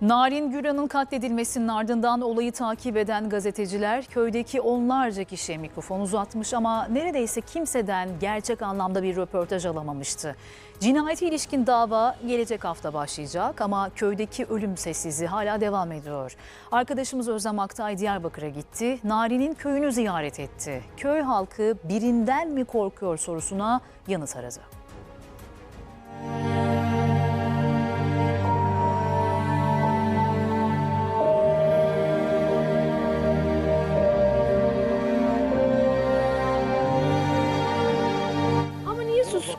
Narin Güran'ın katledilmesinin ardından olayı takip eden gazeteciler köydeki onlarca kişiye mikrofon uzatmış ama neredeyse kimseden gerçek anlamda bir röportaj alamamıştı. Cinayete ilişkin dava gelecek hafta başlayacak ama köydeki ölüm sessizliği hala devam ediyor. Arkadaşımız Özlem Aktay Diyarbakır'a gitti. Narin'in köyünü ziyaret etti. Köy halkı birinden mi korkuyor sorusuna yanıt aradı.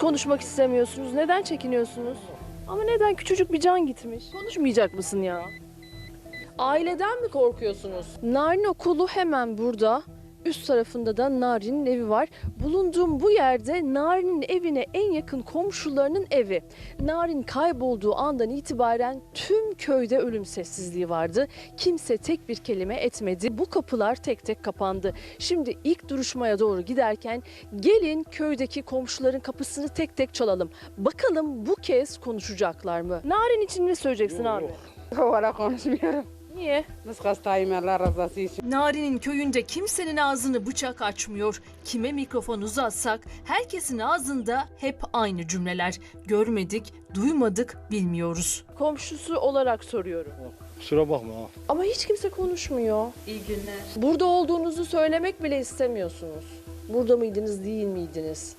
Konuşmak istemiyorsunuz? Neden çekiniyorsunuz? Ama neden küçücük bir can gitmiş? Konuşmayacak mısın ya? Aileden mi korkuyorsunuz? Narin okulu hemen burada. Üst tarafında da Narin'in evi var. Bulunduğum bu yerde Narin'in evine en yakın komşularının evi. Narin kaybolduğu andan itibaren tüm köyde ölüm sessizliği vardı. Kimse tek bir kelime etmedi. Bu kapılar tek tek kapandı. Şimdi ilk duruşmaya doğru giderken gelin köydeki komşuların kapısını tek tek çalalım. Bakalım bu kez konuşacaklar mı? Narin için ne söyleyeceksin abi? Valla konuşmuyorum. Niye? Nasıl hastayım Allah razı için. Narin'in köyünde kimsenin ağzını bıçak açmıyor. Kime mikrofon uzatsak herkesin ağzında hep aynı cümleler. Görmedik, duymadık, bilmiyoruz. Komşusu olarak soruyorum. Kusura bakma ha. Ama hiç kimse konuşmuyor. İyi günler. Burada olduğunuzu söylemek bile istemiyorsunuz. Burada mıydınız, değil miydiniz?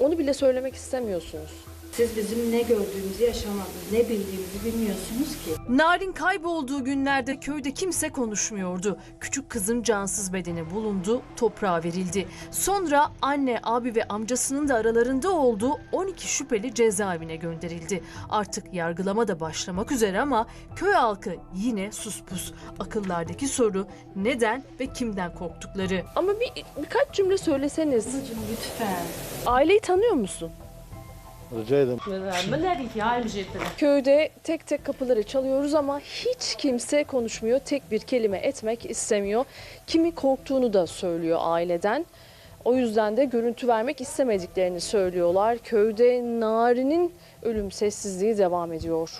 Onu bile söylemek istemiyorsunuz. Siz bizim ne gördüğümüzü yaşamadınız, ne bildiğimizi bilmiyorsunuz ki. Narin kaybolduğu günlerde köyde kimse konuşmuyordu. Küçük kızın cansız bedeni bulundu, toprağa verildi. Sonra anne, abi ve amcasının da aralarında olduğu 12 şüpheli cezaevine gönderildi. Artık yargılama da başlamak üzere ama köy halkı yine suspus. Akıllardaki soru neden ve kimden korktukları. Ama bir birkaç cümle söyleseniz. Kızım lütfen. Aileyi tanıyor musun? Rica ederim. Köyde tek tek kapıları çalıyoruz ama hiç kimse konuşmuyor. Tek bir kelime etmek istemiyor. Kimi korktuğunu da söylüyor aileden. O yüzden de görüntü vermek istemediklerini söylüyorlar. Köyde Nari'nin ölüm sessizliği devam ediyor.